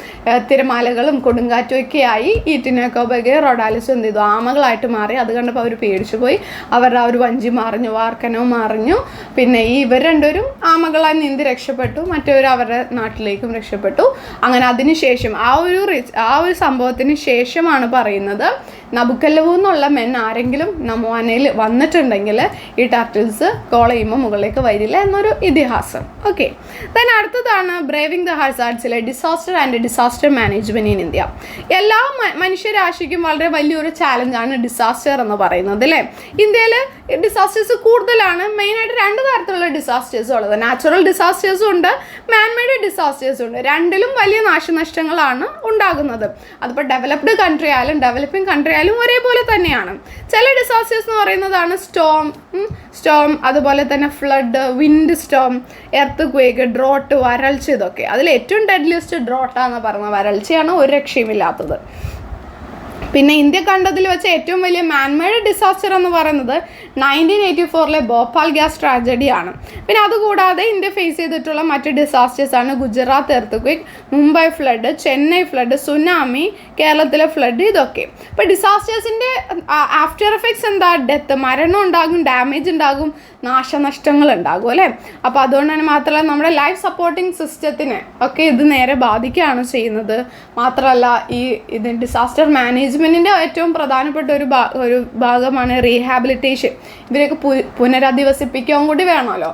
തിരമാലകളും കൊടുങ്കാറ്റും ഒക്കെ ആയി. ഈ ടിനോക്കോബഗെ റൊഡാലിസ് എന്ത് ചെയ്തു? ആമകളായിട്ട് മാറി. അത് കണ്ടപ്പോൾ അവർ പേടിച്ചു പോയി. അവരുടെ ആ ഒരു വഞ്ചി മാറിഞ്ഞു. വാർക്കനോ മാറിഞ്ഞു. പിന്നെ ഈ ഇവർ രണ്ടുപേരും ആമകളായി നീന്തി രക്ഷപ്പെട്ടു. മറ്റവർ അവരുടെ നാട്ടിലേക്കും രക്ഷപ്പെട്ടു. അങ്ങനെ അതിനുശേഷം ആ ഒരു റിച്ച് ആ ഒരു സംഭവത്തിന് ശേഷമാണ് പറയുന്നത്. നബുക്കല്ലവു എന്നുള്ള മെൻ ആരെങ്കിലും നമോനയിൽ വന്നിട്ടുണ്ടെങ്കിൽ ഈ ടർട്ടിൽസ് കോൾ ചെയ്യുമ്പോൾ മുകളിലേക്ക് വരില്ല എന്നൊരു ഇതിഹാസം. ഓക്കെ ദെൻ അടുത്തതാണ് braving the ഹാസാർട്സിലെ disaster and disaster management in India എല്ലാ മനുഷ്യരാശിക്കും വളരെ വലിയൊരു ചാലഞ്ചാണ് ഡിസാസ്റ്റർ എന്ന് പറയുന്നത് അല്ലേ ഇന്ത്യയിൽ ഡിസാസ്റ്റേഴ്സ് കൂടുതലാണ്. മെയിനായിട്ട് രണ്ട് തരത്തിലുള്ള ഡിസാസ്റ്റേഴ്സ് ഉള്ളത്. നാച്ചുറൽ ഡിസാസ്റ്റേഴ്സും ഉണ്ട് മാൻമെയ്ഡ് ഡിസാസ്റ്റേഴ്സും ഉണ്ട്. രണ്ടിലും വലിയ നാശനഷ്ടങ്ങളാണ് ഉണ്ടാകുന്നത്. അതിപ്പോൾ ഡെവലപ്ഡ് കൺട്രി ആയാലും ഡെവലപ്പിംഗ് കൺട്രി ആയാലും ഒരേപോലെ തന്നെയാണ്. ചില ഡിസാസ്റ്റേഴ്സ് എന്ന് പറയുന്നതാണ് സ്റ്റോം സ്റ്റോം അതുപോലെ തന്നെ flood wind storm earthquake drought വരൾച്ച ഇതൊക്കെ. അതിൽ ഏറ്റവും ഡെഡ്ലിസ്റ്റ് ഡ്രോട്ടാന്ന് പറഞ്ഞ വരൾച്ചയാണ് ഒരു രക്ഷയുമില്ലാത്തത്. പിന്നെ ഇന്ത്യ കണ്ടതിൽ വെച്ച് ഏറ്റവും വലിയ മാൻമേഡ് ഡിസാസ്റ്റർ എന്ന് പറയുന്നത് നയന്റീൻ എയ്റ്റി ഫോറിലെ ഭോപ്പാൽ ഗ്യാസ് ട്രാജഡിയാണ് പിന്നെ അതുകൂടാതെ ഇന്ത്യ ഫേസ് ചെയ്തിട്ടുള്ള മറ്റ് ഡിസാസ്റ്റേഴ്സാണ് Gujarat earthquake Mumbai flood Chennai flood tsunami കേരളത്തിലെ ഫ്ലഡ് ഇതൊക്കെ. ഇപ്പോൾ ഡിസാസ്റ്റേഴ്സിന്റെ ആഫ്റ്റർ എഫക്ട്സ് എന്താ? ഡെത്ത് മരണം ഉണ്ടാകും ഡാമേജ് ഉണ്ടാകും നാശനഷ്ടങ്ങൾ ഉണ്ടാകും അല്ലേ? അപ്പോൾ അതുകൊണ്ട് തന്നെ മാത്രമല്ല നമ്മുടെ ലൈഫ് സപ്പോർട്ടിംഗ് സിസ്റ്റത്തിനെ ഒക്കെ ഇത് നേരെ ബാധിക്കുകയാണ് ചെയ്യുന്നത്. മാത്രമല്ല ഈ ഇത് ഡിസാസ്റ്റർ മാനേജ്മെന്റിന്റെ ഏറ്റവും പ്രധാനപ്പെട്ട ഒരു ഭാ ഒരു ഭാഗമാണ് റീഹാബിലിറ്റേഷൻ ഇവരെയൊക്കെ പു കൂടി വേണമല്ലോ.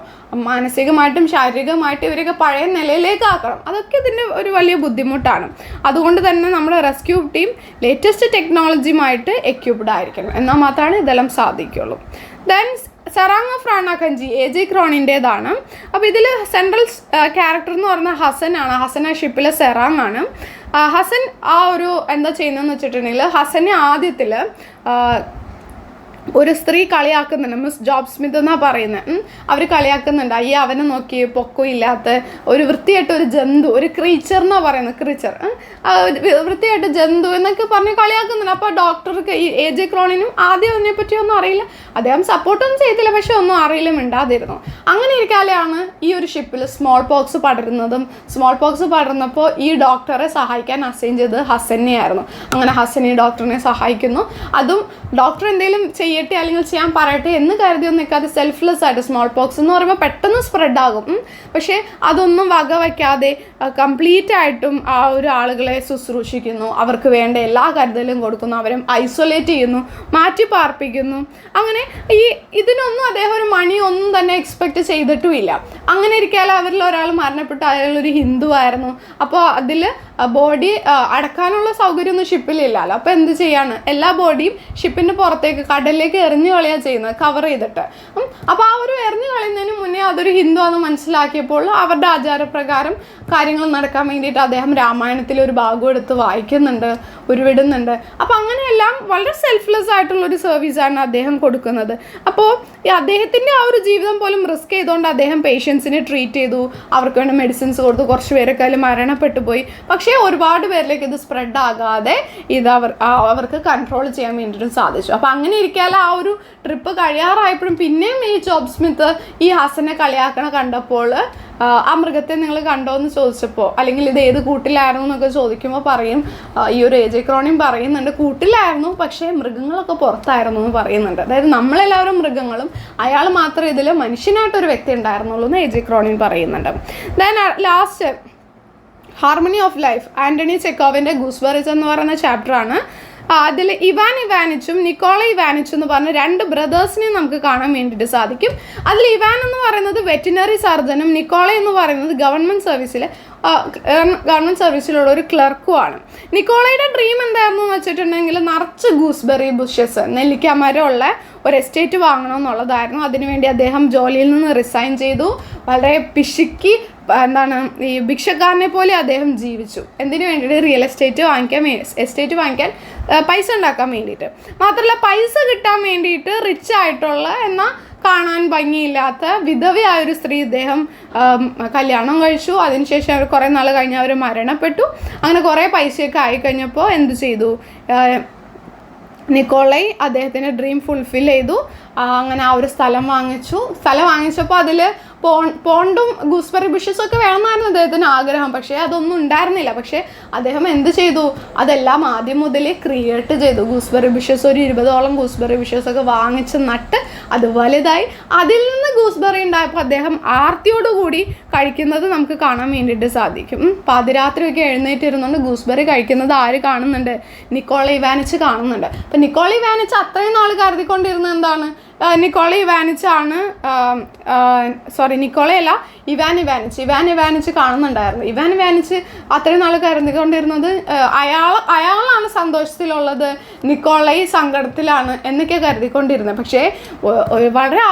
മാനസികമായിട്ടും ശാരീരികമായിട്ടും ഇവരൊക്കെ പഴയ നിലയിലേക്ക് ആക്കണം. അതൊക്കെ ഇതിന്റെ ഒരു വലിയ ബുദ്ധിമുട്ടാണ്. അതുകൊണ്ട് തന്നെ നമ്മുടെ റെസ്ക്യൂ ടീം ലേറ്റസ്റ്റ് ടെക്നോളജിയുമായിട്ട് എക്യൂപ്ഡ് ആയിരിക്കണം. എന്നാൽ മാത്രമാണ് ഇതെല്ലാം സാധിക്കുള്ളൂ ദെൻ സറാങ് ഓഫ് റാണ കഞ്ചി എ ജെ ക്രോണിന്റേതാണ് അപ്പോൾ ഇതിൽ സെൻട്രൽ ക്യാരക്ടർ എന്ന് പറയുന്നത് ഹസനാണ്. ഹസൻ ആ ഷിപ്പിലെ സെറാങ് ആണ്. ഹസൻ ആ ഒരു എന്താ ചെയ്യുന്നതെന്ന് വെച്ചിട്ടുണ്ടെങ്കിൽ ഹസനെ ആദ്യത്തിൽ ഒരു സ്ത്രീ കളിയാക്കുന്നുണ്ട്. മിസ് ജോബ് സ്മിത്ത് എന്നാ പറയുന്നത് അവർ കളിയാക്കുന്നുണ്ട്. അയ്യ അവനെ നോക്കി പൊക്കമില്ലാത്ത ഒരു വൃത്തിയായിട്ട് ഒരു ജന്തു ഒരു ക്രീച്ചർ എന്നാ പറയുന്നത് ക്രീച്ചർ വൃത്തിയായിട്ട് ജന്തു എന്നൊക്കെ പറഞ്ഞ് കളിയാക്കുന്നുണ്ട്. അപ്പോൾ ഡോക്ടർക്ക് ഈ എ ജെ ക്രോണിനും ആദ്യം അതിനെ പറ്റിയൊന്നും അറിയില്ല. അദ്ദേഹം സപ്പോർട്ടൊന്നും ചെയ്തില്ല പക്ഷെ ഒന്നും അറിയില്ല മിണ്ടാതിരുന്നു. അങ്ങനെ ഇരിക്കാലെയാണ് ഈ ഒരു ഷിപ്പിൽ സ്മോൾ പോക്സ് പടരുന്നതും സ്മോൾ പോക്സ് പടർന്നപ്പോൾ ഈ ഡോക്ടറെ സഹായിക്കാൻ അസൈൻ ചെയ്തത് ഹസനെയായിരുന്നു അങ്ങനെ ഹസനെ ഡോക്ടറിനെ സഹായിക്കുന്നു. അതും ഡോക്ടർ എന്തെങ്കിലും ചെയ്യട്ടെ അല്ലെങ്കിൽ ചെയ്യാൻ പറയട്ടെ എന്ന് കരുതിയൊന്നും നിൽക്കാതെ സെൽഫ്ലെസ് ആയിട്ട് സ്മോൾ പോക്സ് എന്ന് പറയുമ്പോൾ പെട്ടെന്ന് സ്പ്രെഡ് ആകും. പക്ഷേ അതൊന്നും വക വയ്ക്കാതെ കംപ്ലീറ്റ് ആയിട്ടും ആ ഒരു ആളുകളെ ശുശ്രൂഷിക്കുന്നു. അവർക്ക് വേണ്ട എല്ലാ കരുതലും കൊടുക്കുന്നു. അവരെ ഐസൊലേറ്റ് ചെയ്യുന്നു മാറ്റി പാർപ്പിക്കുന്നു. അങ്ങനെ ഈ ഇതിനൊന്നും അദ്ദേഹം ഒരു മണി ഒന്നും തന്നെ എക്സ്പെക്ട് ചെയ്തിട്ടുമില്ല അങ്ങനെ ഇരിക്കാതെ അവരിൽ ഒരാൾ മരണപ്പെട്ടു അയാൾ ഒരു ഹിന്ദു ആയിരുന്നു അപ്പോൾ അതിൽ ബോഡി അടക്കാനുള്ള സൗകര്യമൊന്നും ഷിപ്പിലില്ലല്ലോ അപ്പോൾ എന്ത് ചെയ്യാണ്? എല്ലാ ബോഡിയും ഷിപ്പിന്റെ പുറത്തേക്ക് കടലിലേക്ക് എറിഞ്ഞു കളയുക ചെയ്യുന്നത് കവർ ചെയ്തിട്ട്. അപ്പോൾ ആ ഒരു എറിഞ്ഞു കളയുന്നതിന് മുന്നേ അതൊരു ഹിന്ദു ആണെന്ന് മനസ്സിലാക്കിയപ്പോൾ അവരുടെ ആചാരപ്രകാരം കാര്യങ്ങൾ നടക്കാൻ വേണ്ടിയിട്ട് അദ്ദേഹം രാമായണത്തിൽ ഒരു ഭാഗം എടുത്ത് വായിക്കുന്നുണ്ട് ഉരുവിടുന്നുണ്ട്. അപ്പോൾ അങ്ങനെയെല്ലാം വളരെ സെൽഫ്ലെസ് ആയിട്ടുള്ള ഒരു സർവീസാണ് അദ്ദേഹം കൊടുക്കുന്നത്. അപ്പോൾ ഈ അദ്ദേഹത്തിന്റെ ആ ഒരു ജീവിതം പോലും റിസ്ക് ചെയ്തുകൊണ്ട് അദ്ദേഹം പേഷ്യൻസിനെ ട്രീറ്റ് ചെയ്തു. അവർക്ക് വേണ്ട മെഡിസിൻസ് കൊടുത്തു. കുറച്ച് പേരൊക്കെ അതിൽ മരണപ്പെട്ടു പോയി. പക്ഷേ ഒരുപാട് പേരിലേക്ക് ഇത് സ്പ്രെഡ് ആകാതെ ഇത് അവർ അവർക്ക് കൺട്രോൾ ചെയ്യാൻ വേണ്ടിയിട്ട് സാധിച്ചു. അപ്പോൾ അങ്ങനെ ഇരിക്കാൻ ആ ഒരു ട്രിപ്പ് കഴിയാറായപ്പോഴും പിന്നെയും ഈ ജോബ് സ്മിത്ത് ഈ ഹസനെ കളിയാക്കണ കണ്ടപ്പോൾ ആ, മൃഗത്തെ നിങ്ങൾ കണ്ടോ എന്ന് ചോദിച്ചപ്പോൾ അല്ലെങ്കിൽ ഇത് ഏത് കൂട്ടിലായിരുന്നു എന്നൊക്കെ ചോദിക്കുമ്പോൾ പറയും ഈ ഒരു ഏജ് ക്രോണിയും പറയുന്നുണ്ട് കൂട്ടിലായിരുന്നു പക്ഷേ മൃഗങ്ങളൊക്കെ പുറത്തായിരുന്നു എന്ന് പറയുന്നുണ്ട്. അതായത് നമ്മളെല്ലാവരും മൃഗങ്ങളും അയാൾ മാത്രം ഇതിൽ മനുഷ്യനായിട്ടൊരു വ്യക്തി ഉണ്ടായിരുന്നുള്ളൂ എന്ന് ഏജ് ക്രോണിൻ പറയുന്നുണ്ട്. Then last harmony of life Antony ചെക്കോവിന്റെ gooseberries എന്ന് പറയുന്ന ചാപ്റ്ററാണ് അതിൽ ഇവാൻ ഇവാനിച്ചും നിക്കോള ഇവാനിച്ചും എന്ന് പറഞ്ഞ രണ്ട് ബ്രദേഴ്സിനെ നമുക്ക് കാണാൻ വേണ്ടിയിട്ട് സാധിക്കും. അതിൽ ഇവാൻ എന്ന് പറയുന്നത് വെറ്റിനറി സർജനും നിക്കോള എന്ന് പറയുന്നത് ഗവൺമെന്റ് സർവീസിലെ ഗവൺമെന്റ് സർവീസിലുള്ള ഒരു ക്ലർക്കുമാണ് നിക്കോളയുടെ ഡ്രീം എന്തായിരുന്നു എന്ന് വെച്ചിട്ടുണ്ടെങ്കിൽ നിറച്ച് ഗൂസ്ബെറി ബുഷസ് നെല്ലിക്ക മരമുള്ള ഒരു എസ്റ്റേറ്റ് വാങ്ങണം എന്നുള്ളതായിരുന്നു. അതിനുവേണ്ടി അദ്ദേഹം ജോലിയിൽ നിന്ന് റിസൈൻ ചെയ്തു. വളരെ പിശുക്കി എന്താണ് ഈ ഭിക്ഷക്കാരനെ പോലെ അദ്ദേഹം ജീവിച്ചു. എന്തിനു വേണ്ടിയിട്ട്? റിയൽ എസ്റ്റേറ്റ് വാങ്ങിക്കാൻ എസ്റ്റേറ്റ് വാങ്ങിക്കാൻ പൈസ ഉണ്ടാക്കാൻ വേണ്ടിയിട്ട്. മാത്രമല്ല പൈസ കിട്ടാൻ വേണ്ടിയിട്ട് റിച്ച് ആയിട്ടുള്ള എന്നാൽ കാണാൻ ഭംഗിയില്ലാത്ത വിധവയായ ഒരു സ്ത്രീ ഇദ്ദേഹം കല്യാണം കഴിച്ചു. അതിനുശേഷം അവർ കുറേ നാൾ കഴിഞ്ഞ് അവർ മരണപ്പെട്ടു. അങ്ങനെ കുറേ പൈസയൊക്കെ ആയി കഴിഞ്ഞപ്പോൾ എന്ത് ചെയ്തു? നിക്കോളൈ അദ്ദേഹത്തിന്റെ ഡ്രീം ഫുൾഫിൽ ചെയ്തു. അങ്ങനെ ആ ഒരു സ്ഥലം വാങ്ങിച്ചു. സ്ഥലം വാങ്ങിച്ചപ്പോൾ അതിൽ പോണ്ടും ഗൂസ്ബെറി ബുഷസ് ഒക്കെ വേണമെന്നായിരുന്നു അദ്ദേഹത്തിന് ആഗ്രഹം. പക്ഷേ അതൊന്നും ഉണ്ടായിരുന്നില്ല. പക്ഷേ അദ്ദേഹം എന്ത് ചെയ്തു? അതെല്ലാം ആദ്യം മുതലേ ക്രിയേറ്റ് ചെയ്തു. ഗൂസ്ബെറി ബുഷസ് ഒരു ഇരുപതോളം ഗൂസ്ബെറി ബുഷസ് ഒക്കെ വാങ്ങിച്ച് നട്ട് അത് വലുതായി. അതിൽ നിന്ന് ഗൂസ്ബെറി ഉണ്ടായപ്പോൾ അദ്ദേഹം ആർത്തിയോടുകൂടി കഴിക്കുന്നത് നമുക്ക് കാണാൻ വേണ്ടിയിട്ട് സാധിക്കും. പാതിരാത്രിയൊക്കെ എഴുന്നേറ്റിരുന്നുകൊണ്ട് ഗൂസ്ബെറി കഴിക്കുന്നത് ആര് കാണുന്നുണ്ട്? നിക്കോള ഇവാനിച്ച് കാണുന്നുണ്ട്. അപ്പം നിക്കോള ഇവാനിച്ച് അത്രയും നാൾ കരുതിക്കൊണ്ടിരുന്നത് എന്താണ്? ആ, വാനിച്ചാണ് സോറി നിക്കോളയല്ല ഇവാൻ ഇവാനിച്ച് ഇവാൻ ഇവാനിച്ച് കാണുന്നുണ്ടായിരുന്നു. ഇവാൻ ഇവാനിച്ച് അത്രയും നാൾ കരുതിക്കൊണ്ടിരുന്നത് അയാൾ അയാളാണ് സന്തോഷത്തിലുള്ളത്. നിക്കോളൈ സങ്കടത്തിലാണ് എന്നൊക്കെ കരുതിക്കൊണ്ടിരുന്നത്. പക്ഷേ വളരെ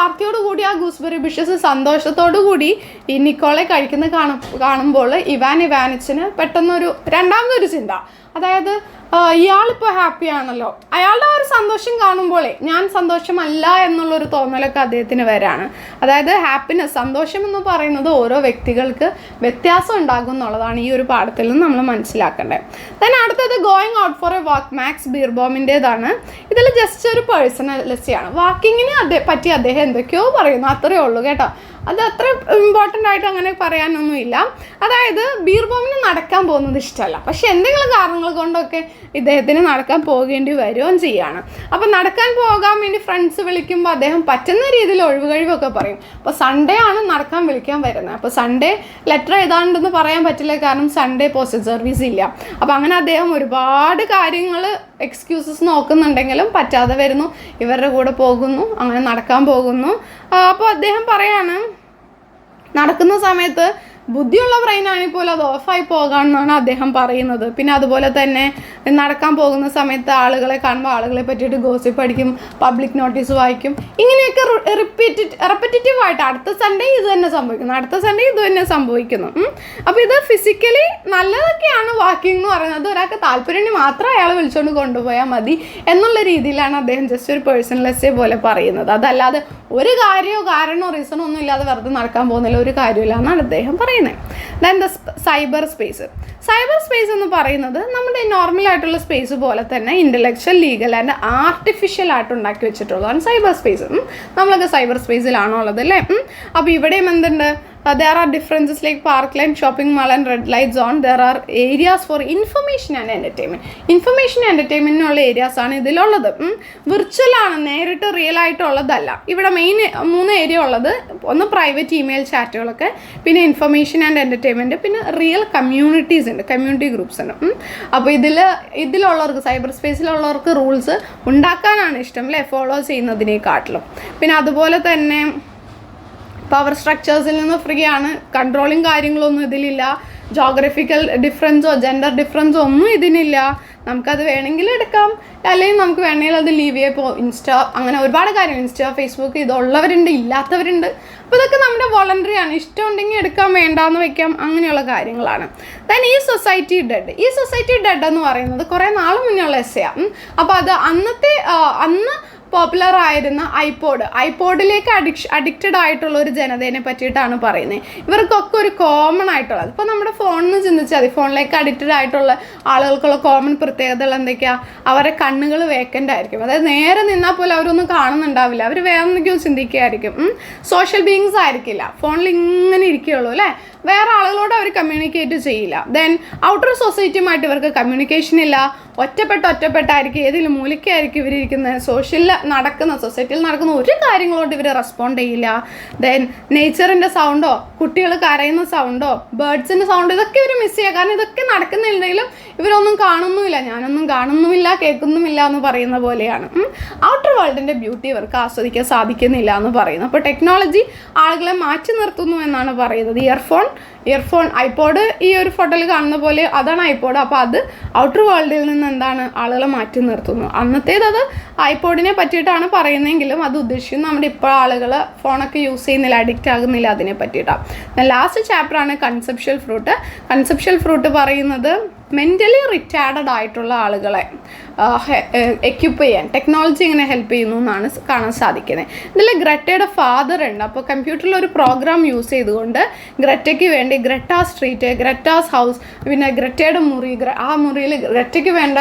കൂടി ആ ഗൂസ്ബെറി ബിഷസ് സന്തോഷത്തോടു കൂടി ഈ നിക്കോളെ കഴിക്കുന്ന കാണും കാണുമ്പോൾ ഇവാൻ ഇവാനിച്ചിന് പെട്ടെന്നൊരു രണ്ടാമതൊരു ചിന്ത. അതായത് ഇയാളിപ്പോൾ ഹാപ്പി ആണല്ലോ. അയാളുടെ ഒരു സന്തോഷം കാണുമ്പോഴേ ഞാൻ സന്തോഷമല്ല എന്നുള്ളൊരു തോന്നലൊക്കെ അദ്ദേഹത്തിന് വരാണ്. അതായത് ഹാപ്പിനെസ് സന്തോഷം എന്ന് പറയുന്നത് ഓരോ വ്യക്തികൾക്ക് വ്യത്യാസം ഉണ്ടാകും എന്നുള്ളതാണ് ഈ ഒരു പാഠത്തിൽ നിന്ന് നമ്മൾ മനസ്സിലാക്കേണ്ടത്. Then അടുത്തത് going out for a walk Max ബീർബോമിന്റേതാണ്. ഇതിൽ ജസ്റ്റ് ഒരു പേഴ്സണലിറ്റിയാണ് വാക്കിങ്ങിനെ അതെ പറ്റി അദ്ദേഹം എന്തൊക്കെയോ പറയുന്നു. അത്രയേ ഉള്ളൂ കേട്ടോ. അത് അത്ര ഇമ്പോർട്ടന്റ് ആയിട്ട് അങ്ങനെ പറയാനൊന്നുമില്ല. അതായത് ബീർബോമിന് നടക്കാൻ പോകുന്നത് ഇഷ്ടമല്ല. പക്ഷെ എന്തെങ്കിലും കാരണങ്ങൾ കൊണ്ടൊക്കെ ഇദ്ദേഹത്തിന് നടക്കാൻ പോകേണ്ടി വരികയും ചെയ്യുകയാണ് അപ്പോൾ നടക്കാൻ പോകാൻ വേണ്ടി ഫ്രണ്ട്സ് വിളിക്കുമ്പോൾ അദ്ദേഹം പറ്റുന്ന രീതിയിൽ ഒഴിവുകഴിവൊക്കെ പറയും. അപ്പോൾ സൺഡേ ആണ് നടക്കാൻ വിളിക്കാൻ വരുന്നത്. അപ്പോൾ സൺഡേ ലെറ്റർ എഴുതാണ്ടെന്ന് പറയാൻ പറ്റില്ല കാരണം സൺഡേ പോസ്റ്റൽ സർവീസ് ഇല്ല. അപ്പോൾ അങ്ങനെ അദ്ദേഹം ഒരുപാട് കാര്യങ്ങൾ എക്സ്ക്യൂസസ് നോക്കുന്നുണ്ടെങ്കിലും പറ്റാതെ വരുന്നു. ഇവരുടെ കൂടെ പോകുന്നു അങ്ങനെ നടക്കാൻ പോകുന്നു. അപ്പോൾ അദ്ദേഹം പറയാണ് നടക്കുന്ന സമയത്ത് ബുദ്ധിയുള്ള ബ്രെയിൻ ആണെങ്കിൽ പോലും അത് ഓഫായി പോകാമെന്നാണ് അദ്ദേഹം പറയുന്നത്. പിന്നെ അതുപോലെ തന്നെ നടക്കാൻ പോകുന്ന സമയത്ത് ആളുകളെ കാണുമ്പോൾ ആളുകളെ പറ്റിയിട്ട് ഗോസിപ്പ് അടിക്കും പബ്ലിക് നോട്ടീസ് വായിക്കും. ഇങ്ങനെയൊക്കെ റിപ്പീറ്റ് റെപ്പറ്റേറ്റീവ് ആയിട്ട് അടുത്ത സൺഡേ ഇത് തന്നെ സംഭവിക്കുന്നു. അടുത്ത സൺഡേ ഇത് തന്നെ സംഭവിക്കുന്നു. അപ്പോൾ ഇത് ഫിസിക്കലി നല്ലതൊക്കെയാണ് വാക്കിംഗ് എന്ന് പറയുന്നത്. ഒരാൾക്ക് താല്പര്യം മാത്രം അയാൾ വിളിച്ചുകൊണ്ട് കൊണ്ടുപോയാൽ മതി എന്നുള്ള രീതിയിലാണ് അദ്ദേഹം ജസ്റ്റ് ഒരു പേഴ്സണൽ എസ്സേ പോലെ പറയുന്നത്. അതല്ലാതെ ഒരു കാര്യമോ കാരണമോ റീസണോ ഒന്നും ഇല്ലാതെ വെറുതെ നടക്കാൻ പോകുന്നില്ല. ഒരു കാര്യമില്ല എന്നാണ് അദ്ദേഹം പറയുന്നത്. Then the cyber space cyber space എന്ന് പറയുന്നത് നമ്മുടെ നോർമൽ ആയിട്ടുള്ള സ്പേസ് പോലെ തന്നെ ഇന്റലക്ച്വൽ ലീഗൽ ആൻഡ് ആർട്ടിഫിഷ്യൽ ആയിട്ട് ഉണ്ടാക്കി വെച്ചിട്ടുള്ളതാണ് സൈബർ സ്പേസ് നമ്മളൊക്കെ സൈബർ സ്പേസിലാണോ ഉള്ളത് അല്ലേ? അപ്പോൾ ഇവിടെയും എന്തുണ്ട്? There are differences like park lane shopping mall and red light zone there are areas for information and entertainment information എന്റർടൈൻമെന്റിനുള്ള areas ആണ് ഇതിലുള്ളത്. വിർച്വൽ ആണ് നേരിട്ട് റിയൽ ആയിട്ടുള്ളതല്ല. ഇവിടെ മെയിൻ മൂന്ന് ഏരിയ ഉള്ളത്. ഒന്ന് പ്രൈവറ്റ് ഇമെയിൽ ചാറ്റുകളൊക്കെ പിന്നെ ഇൻഫർമേഷൻ ആൻഡ് എന്റർടൈൻമെന്റ് പിന്നെ റിയൽ കമ്മ്യൂണിറ്റീസ് ഉണ്ട് കമ്മ്യൂണിറ്റി ഗ്രൂപ്പ്സ് ഉണ്ട്. അപ്പോൾ ഇതിൽ ഇതിലുള്ളവർക്ക് സൈബർ സ്പേസിലുള്ളവർക്ക് റൂൾസ് ഉണ്ടാക്കാനാണ് ഇഷ്ടം അല്ലേ? ഫോളോ ചെയ്യുന്നതിനെക്കാട്ടിലും. പിന്നെ അതുപോലെ തന്നെ പവർ സ്ട്രക്ചേഴ്സിൽ നിന്ന് ഫ്രീ ആണ്. കൺട്രോളിങ് കാര്യങ്ങളൊന്നും ഇതിലില്ല. ജോഗ്രഫിക്കൽ ഡിഫറൻസോ ജെൻഡർ ഡിഫറൻസോ ഒന്നും ഇതിനില്ല. നമുക്കത് വേണമെങ്കിൽ എടുക്കാം. അല്ലെങ്കിൽ നമുക്ക് വേണമെങ്കിൽ അത് ലീവ് ചെയ്യപ്പോൾ ഇൻസ്റ്റ അങ്ങനെ ഒരുപാട് കാര്യം ഇൻസ്റ്റ ഫേസ്ബുക്ക് ഇതുള്ളവരുണ്ട് ഇല്ലാത്തവരുണ്ട്. അപ്പോൾ ഇതൊക്കെ നമ്മുടെ വോളണ്ടറി ആണ്. ഇഷ്ടമുണ്ടെങ്കിൽ എടുക്കാൻ വേണ്ടാന്ന് വെക്കാം അങ്ങനെയുള്ള കാര്യങ്ങളാണ്. ദെൻ ഈ സൊസൈറ്റി ഡെഡ് ഈ സൊസൈറ്റി ഡെഡ് എന്ന് പറയുന്നത് കുറേ നാൾ മുന്നേ ഉള്ള എസ്സയാണ് അപ്പോൾ അത് അന്നത്തെ അന്ന് പോപ്പുലർ ആയിരുന്ന ഐപോഡ് ഐപോഡിലേക്ക് അഡിക്ഷ അഡിക്റ്റഡ് ആയിട്ടുള്ള ഒരു ജനതയെ പറ്റിയിട്ടാണ് പറയുന്നത് ഇവർക്കൊക്കെ ഒരു കോമൺ ആയിട്ടുള്ളത്. ഇപ്പോൾ നമ്മുടെ ഫോണിൽ നിന്ന് ചിന്തിച്ചാൽ മതി. ഫോണിലേക്ക് അഡിക്റ്റഡ് ആയിട്ടുള്ള ആളുകൾക്കുള്ള കോമൺ പ്രത്യേകതകൾ എന്തൊക്കെയാ? അവരെ കണ്ണുകൾ വേക്കന്റ് ആയിരിക്കും. അതായത് നേരെ നിന്നാൽ പോലും അവരൊന്നും കാണുന്നുണ്ടാവില്ല. അവർ വേറെ എന്തെങ്കിലും ചിന്തിക്കുകയായിരിക്കും സോഷ്യൽ ബീങ്സ് ആയിരിക്കില്ല. ഫോണിൽ ഇങ്ങനെ ഇരിക്കുകയുള്ളൂ അല്ലേ? വേറെ ആളുകളോട് അവർ കമ്മ്യൂണിക്കേറ്റ് ചെയ്യില്ല. ദെൻ ഔട്ടർ സൊസൈറ്റിയുമായിട്ട് ഇവർക്ക് കമ്മ്യൂണിക്കേഷൻ ഇല്ല. ഒറ്റപ്പെട്ട് ഒറ്റപ്പെട്ടായിരിക്കും ഏതെങ്കിലും മൂലയ്ക്കായിരിക്കും ഇവരിയ്ക്കുന്നത് സോഷ്യലിൽ നടക്കുന്ന സൊസൈറ്റിയിൽ നടക്കുന്ന ഒരു കാര്യങ്ങളോട് ഇവർ റെസ്പോണ്ട് ചെയ്യില്ല. ദെൻ നേച്ചറിന്റെ സൗണ്ടോ കുട്ടികൾ കരയുന്ന സൗണ്ടോ ബേർഡ്സിന്റെ സൗണ്ട് ഇതൊക്കെ ഇവർ മിസ് ചെയ്യുക. കാരണം ഇതൊക്കെ നടക്കുന്നുണ്ടെങ്കിലും ഇവരൊന്നും കാണുന്നുമില്ല. ഞാനൊന്നും കാണുന്നുമില്ല കേൾക്കുന്നുമില്ല എന്ന് പറയുന്ന പോലെയാണ്. ഔട്ടർ വേൾഡിന്റെ ബ്യൂട്ടി ഇവർക്ക് ആസ്വദിക്കാൻ സാധിക്കുന്നില്ല എന്ന് പറയുന്നു. അപ്പോൾ ടെക്നോളജി ആളുകളെ മാറ്റി നിർത്തുന്നു എന്നാണ് പറയുന്നത്. ഇയർഫോൺ ഇയർഫോൺ ഐപോഡ് ഈ ഒരു ഫോട്ടോയിൽ കാണുന്ന പോലെ അതാണ് ഐപോഡ്. അപ്പോൾ അത് ഔട്ടർ വേൾഡിൽ നിന്ന് എന്താണ് ആളുകളെ മാറ്റി നിർത്തുന്നു. അന്നത്തേത് അത് ഐപോഡിനെ പറ്റിയിട്ടാണ് പറയുന്നതെങ്കിലും അത് ഉദ്ദേശിക്കുന്നത് നമ്മുടെ ഇപ്പോൾ ആളുകൾ ഫോണൊക്കെ യൂസ് ചെയ്യുന്നില്ല അഡിക്റ്റ് ആകുന്നില്ല അതിനെ പറ്റിയിട്ടാണ്. ലാസ്റ്റ് ചാപ്റ്ററാണ് കൺസെപ്ഷ്യൽ ഫ്രൂട്ട് കൺസെപ്ഷ്യൽ ഫ്രൂട്ട് പറയുന്നത് മെന്റലി റിറ്റാർഡഡ് ആയിട്ടുള്ള ആളുകളെ എക്യുപ്പ് ചെയ്യാൻ ടെക്നോളജി എങ്ങനെ ഹെൽപ്പ് ചെയ്യുന്നു എന്നാണ് കാണാൻ സാധിക്കുന്നത്. ഇതിൽ ഗ്രെറ്റയുടെ ഫാദർ ഉണ്ട്. അപ്പോൾ കമ്പ്യൂട്ടറിൽ ഒരു പ്രോഗ്രാം യൂസ് ചെയ്തുകൊണ്ട് ഗ്രെറ്റയ്ക്ക് വേണ്ടി ഗ്രെറ്റാ സ്ട്രീറ്റ് ഗ്രെറ്റാസ് ഹൗസ് പിന്നെ ഗ്രറ്റയുടെ മുറി ആ മുറിയിൽ ഗ്രെറ്റയ്ക്ക് വേണ്ട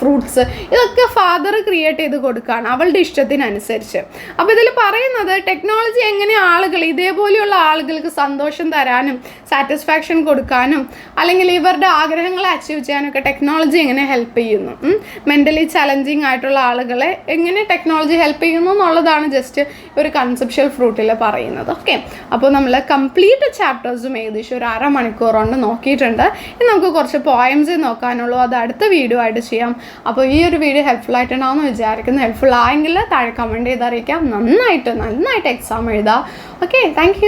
ഫ്രൂട്ട്സ് ഇതൊക്കെ ഫാദർ ക്രിയേറ്റ് ചെയ്ത് കൊടുക്കുകയാണ് അവളുടെ ഇഷ്ടത്തിനനുസരിച്ച്. അപ്പോൾ ഇതിൽ പറയുന്നത് ടെക്നോളജി എങ്ങനെ ആളുകൾ ഇതേപോലെയുള്ള ആളുകൾക്ക് സന്തോഷം തരാനും സാറ്റിസ്ഫാക്ഷൻ കൊടുക്കാനും അല്ലെങ്കിൽ ഇവരുടെ ആഗ്രഹങ്ങളെ അച്ചീവ് ചെയ്യാനൊക്കെ ടെക്നോളജി എങ്ങനെ ഹെൽപ്പ് ചെയ്യുന്നു? മെന്റലി ചലഞ്ചിങ് ആയിട്ടുള്ള ആളുകളെ എങ്ങനെ ടെക്നോളജി ഹെൽപ്പ് ചെയ്യുന്നു എന്നുള്ളതാണ് ജസ്റ്റ് ഒരു കൺസെപ്ഷ്യൽ ഫ്രൂട്ടിൽ പറയുന്നത്. ഓക്കെ അപ്പോൾ നമ്മൾ കംപ്ലീറ്റ് ചാപ്റ്റേഴ്സും ഏകദേശം ഒരു അരമണിക്കൂർ കൊണ്ട് നോക്കിയിട്ടുണ്ട്. ഇനി നമുക്ക് കുറച്ച് പോയംസ് നോക്കാനുള്ളൂ. അത് അടുത്ത വീഡിയോ ആയിട്ട് ചെയ്യാം. അപ്പോൾ ഈ ഒരു വീഡിയോ ഹെൽപ്ഫുൾ ആയിട്ടുണ്ടാവുമെന്ന് വിചാരിക്കുന്നു. ഹെൽപ്ഫുൾ ആയെങ്കിൽ താഴെ കമന്റ് ചെയ്ത് അറിയിക്കാം നന്നായിട്ട് നന്നായിട്ട് എക്സാം എഴുതാം. Okay thank